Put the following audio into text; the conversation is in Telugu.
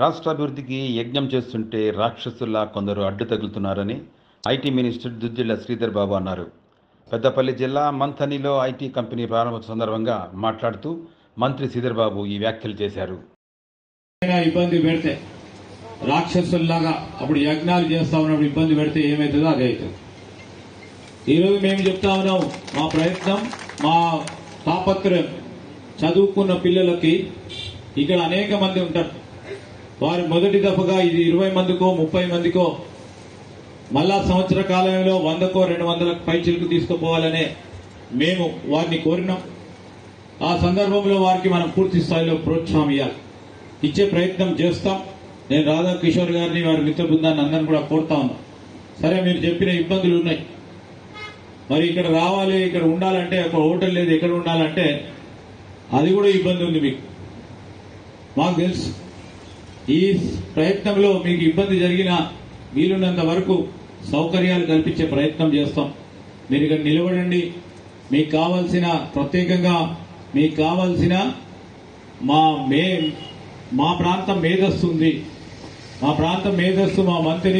రాష్ట్రాభివృద్ధికి యజ్ఞం చేస్తుంటే రాక్షసుల్లా కొందరు అడ్డు తగులుతున్నారని ఐటీ మినిస్టర్ దుద్దిళ్ళ శ్రీధర్ బాబు అన్నారు. పెద్దపల్లి జిల్లా మంథనిలో ఐటీ కంపెనీ ప్రారంభ సందర్భంగా మాట్లాడుతూ మంత్రి శ్రీధర్ బాబు ఈ వ్యాఖ్యలు చేశారు. ఇబ్బంది పెడితే రాక్షసుల్లాగా అప్పుడు యజ్ఞాలు చేస్తా ఉన్నప్పుడు ఇబ్బంది పెడితే ఏమవుతుందో అదే అవుతుంది. ఈరోజు మేము చెప్తా ఉన్నాం మా ప్రయత్నం మా తాపత్రయం చదువుకున్న పిల్లలకి ఇక్కడ అనేక మంది ఉంటారు. వారు మొదటి దఫగా ఇది ఇరవై మందికో ముప్పై మందికో మళ్ళా సంవత్సర కాలంలో వందకో రెండు వందల పైచిలకు తీసుకుపోవాలనే మేము వారిని కోరినాం. ఆ సందర్భంలో వారికి మనం పూర్తి స్థాయిలో ప్రోత్సాహం ఇవ్వాలి ఇచ్చే ప్రయత్నం చేస్తాం. నేను రాధా కిషోర్ గారిని వారి మిత్ర బృందాన్ని అందరిని కూడా కోరుతా ఉన్నా. సరే మీరు చెప్పిన ఇబ్బందులు ఉన్నాయి. మరి ఇక్కడ రావాలి ఇక్కడ ఉండాలంటే ఒక హోటల్ లేదు ఎక్కడ ఉండాలంటే అది కూడా ఇబ్బంది ఉంది మీకు. మాకు తెలుసు. ఈ ప్రయత్నంలో మీకు ఇబ్బంది జరిగిన వీలున్నంత వరకు సౌకర్యాలు కల్పించే ప్రయత్నం చేస్తాం. మీరు ఇక్కడ నిలబడండి. మీకు కావాల్సిన ప్రత్యేకంగా మీకు కావాల్సిన మా మే మా ప్రాంతం మేధస్సు ఉంది. మా ప్రాంతం మేధస్సు మా మంత్రిని